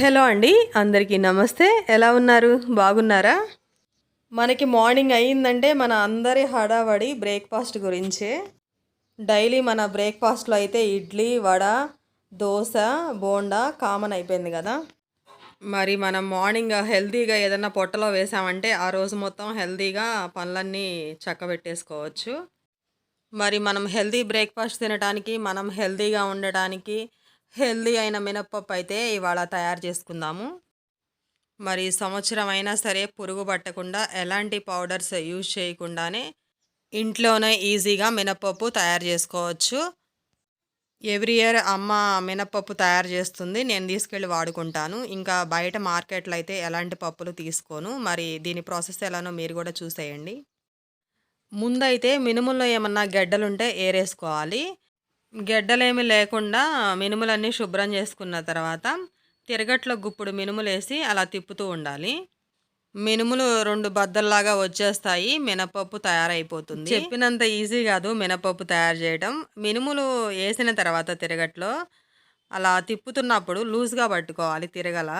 Hello అండి అందరికీ నమస్తే. ఎలా ఉన్నారు? బాగున్నారా? మనకి మార్నింగ్ అయ్యిందంటే మన అందరి హడావడి బ్రేక్ఫాస్ట్ గురించే. డైలీ మన బ్రేక్ఫాస్ట్లో అయితే ఇడ్లీ వడ దోశ బోండా కామన్ అయిపోయింది కదా. మరి మనం మార్నింగ్ హెల్తీగా ఏదైనా పొట్టలో వేసామంటే ఆ రోజు మొత్తం హెల్తీగా పనులన్నీ చక్కబెట్టేసుకోవచ్చు. మరి మనం హెల్తీ బ్రేక్ఫాస్ట్ తినడానికి మనం హెల్తీగా ఉండటానికి హెల్దీ అయిన మినప్పప్పు అయితే ఇవాళ తయారు చేసుకుందాము. మరి సంవత్సరం అయినా సరే పురుగు పట్టకుండా ఎలాంటి పౌడర్స్ యూజ్ చేయకుండానే ఇంట్లోనే ఈజీగా మినప్పప్పు తయారు చేసుకోవచ్చు. ఎవ్రీ ఇయర్ అమ్మ మినప్పప్పు తయారు చేస్తుంది. నేను తీసుకెళ్ళి వాడుకుంటాను. ఇంకా బయట మార్కెట్లో అయితే ఎలాంటి పప్పులు తీసుకోను. మరి దీని ప్రాసెస్ ఎలానో మీరు కూడా చూసేయండి. ముందైతే మినుముల్లో ఏమన్నా గెడ్డలుంటే ఏరేసుకోవాలి. గెడ్డలేమి లేకుండా మినుములన్నీ శుభ్రం చేసుకున్న తర్వాత తిరగట్లో గుప్పుడు మినుములు వేసి అలా తిప్పుతూ ఉండాలి. మినుములు రెండు బద్దల్లాగా వచ్చేస్తాయి మినపప్పు తయారైపోతుంది. చెప్పినంత ఈజీ కాదు మినపప్పు తయారు చేయడం మినుములు వేసిన తర్వాత తిరగట్లో అలా తిప్పుతున్నప్పుడు లూజ్గా పట్టుకోవాలి తిరగల.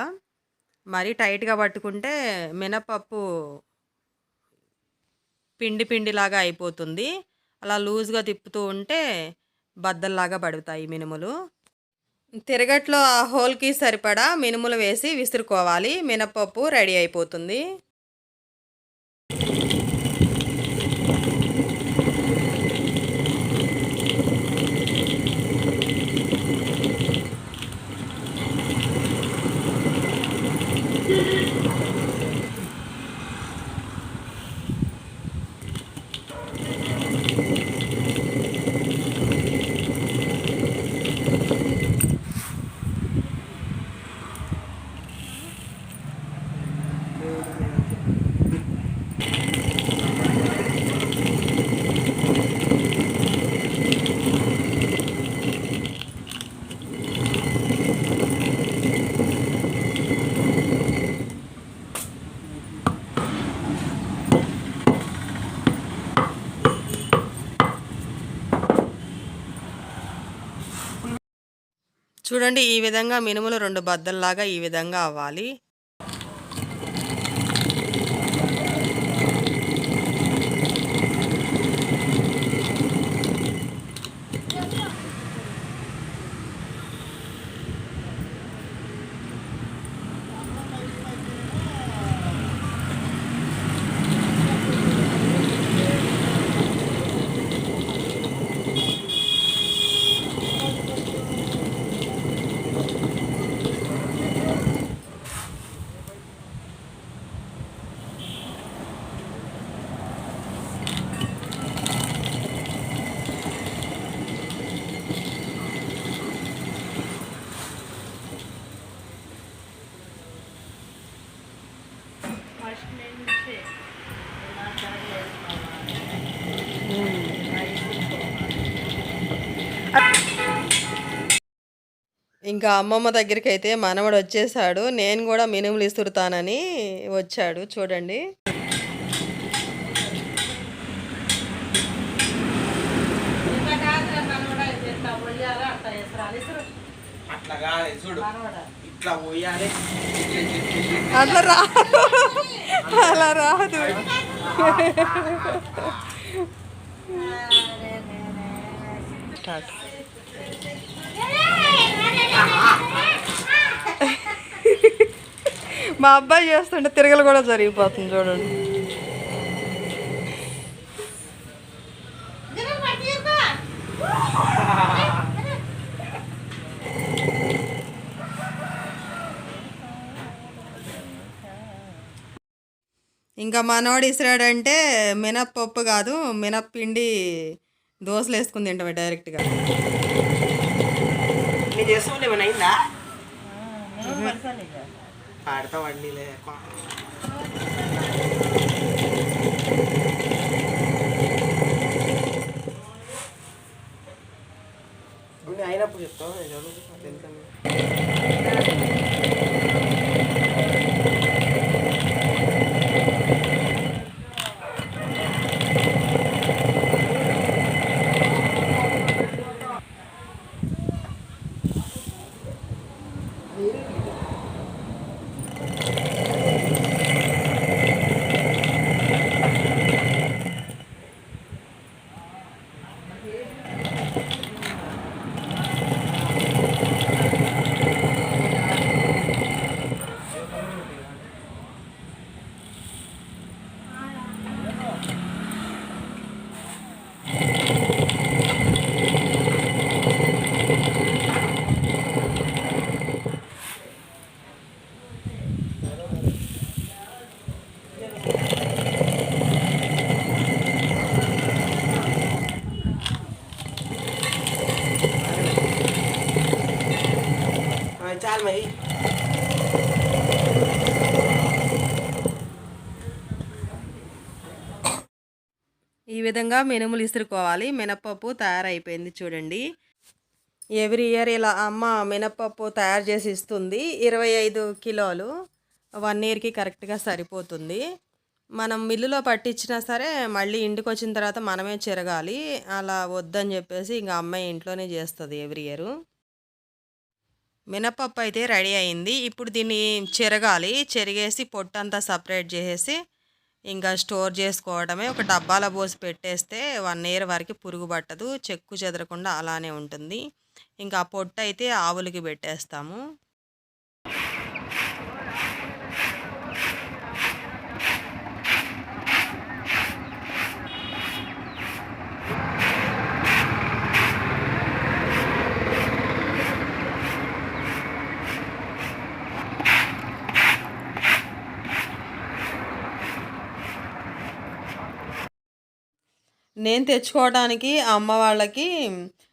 మరి టైట్గా పట్టుకుంటే మినపప్పు పిండి పిండిలాగా అయిపోతుంది. అలా లూజ్గా తిప్పుతూ ఉంటే బద్దల్లాగా పడుతాయి మినుములు. తిరగట్లో ఆ హోల్కి సరిపడా మినుములు వేసి విసురుకోవాలి. మినపప్పు రెడీ అయిపోతుంది. చూడండి ఈ విధంగా మినుములు రెండు బద్దల్లాగా ఈ విధంగా అవ్వాలి. ఇంకా అమ్మమ్మ దగ్గరికి అయితే మనవడు వచ్చేసాడు. నేను కూడా మినుములు ఇసురుతానని వచ్చాడు. చూడండి. అట్లా కాదు అలా రాదు స్టార్ట్. మా అబ్బాయి చేస్తుంటే తిరగలు కూడా జరిగిపోతుంది చూడండి ఇంకా మనోడు ఇసిరాడంటే మినప్పప్పు కాదు మినప్పిండి దోశలు వేసుకుని తింటామే డైరెక్ట్గా? నేను చేసుకుంటే ఏమైనా అయిందా? పాడతా వండిలే అయినప్పుడు చెప్తావు? చాలు మరి ఈ విధంగా మినుములు ఇసురుకోవాలి. మినపప్పు తయారైపోయింది చూడండి. ఎవ్రీ ఇయర్ ఇలా అమ్మ మినపప్పు తయారు చేసి ఇస్తుంది. ఇరవై ఐదు కిలోలు వన్ ఇయర్కి కరెక్ట్గా సరిపోతుంది. మనం మిల్లులో పట్టించినా సరే మళ్ళీ ఇంటికి వచ్చిన తర్వాత మనమే చెరగాలి. అలా వద్దని చెప్పేసి ఇంకా అమ్మాయి ఇంట్లోనే చేస్తుంది ఎవ్రీ ఇయర్ మినపప్పు అయితే రెడీ అయింది. ఇప్పుడు దీన్ని చెరగాలి. చెరిగేసి పొట్టు అంతా సపరేట్ చేసేసి ఇంకా స్టోర్ చేసుకోవడమే. ఒక డబ్బాలో పోసి పెట్టేస్తే వన్ ఇయర్ వరకు పురుగు పట్టదు. చెక్కు చెదరకుండా అలానే ఉంటుంది. ఇంకా ఆ పొట్టు అయితే ఆవులకి పెట్టేస్తాము. నేను తెచ్చుకోవడానికి అమ్మ వాళ్ళకి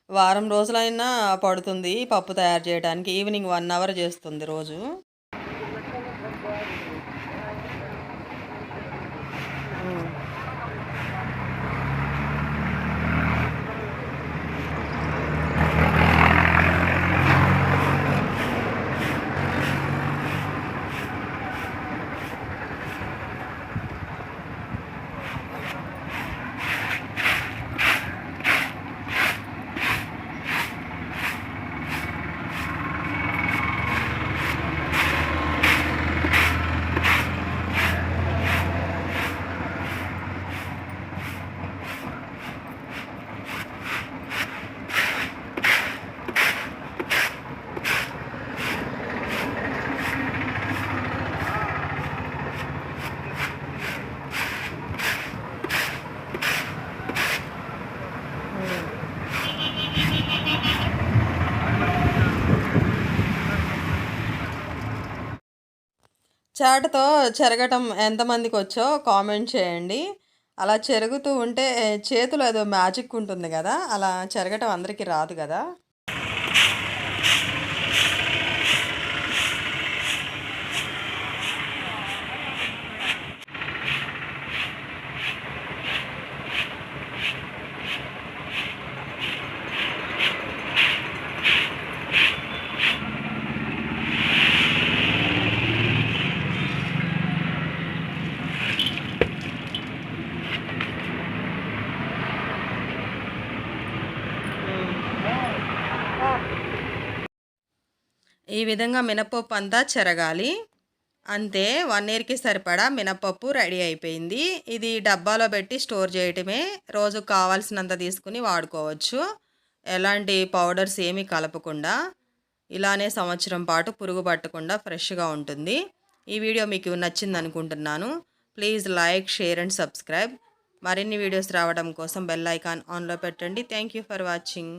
వారం రోజులైనా పడుతుంది పప్పు తయారు చేయడానికి ఈవినింగ్ వన్ అవర్ చేస్తుంది రోజు. చాటతో చెరగటం ఎంతమందికి వచ్చో కామెంట్ చేయండి. అలా చెరుగుతూ ఉంటే చేతిలో ఏదో మ్యాజిక్ ఉంటుంది కదా అలా చెరగటం అందరికీ రాదు కదా. ఈ విధంగా మినపప్పు అంతా చెరగాలి. అంతే వన్ ఇయర్కి సరిపడా మినపప్పు రెడీ అయిపోయింది. ఇది డబ్బాలో పెట్టి స్టోర్ చేయటమే. రోజు కావాల్సినంత తీసుకుని వాడుకోవచ్చు. ఎలాంటి పౌడర్స్ ఏమీ కలపకుండా ఇలానే సంవత్సరం పాటు పురుగు పట్టకుండా ఫ్రెష్గా ఉంటుంది. ఈ వీడియో మీకు నచ్చింది అనుకుంటున్నాను. Please like share and subscribe. మరిన్ని వీడియోస్ రావడం కోసం బెల్ ఐకాన్ ఆన్లో పెట్టండి. Thank you for watching.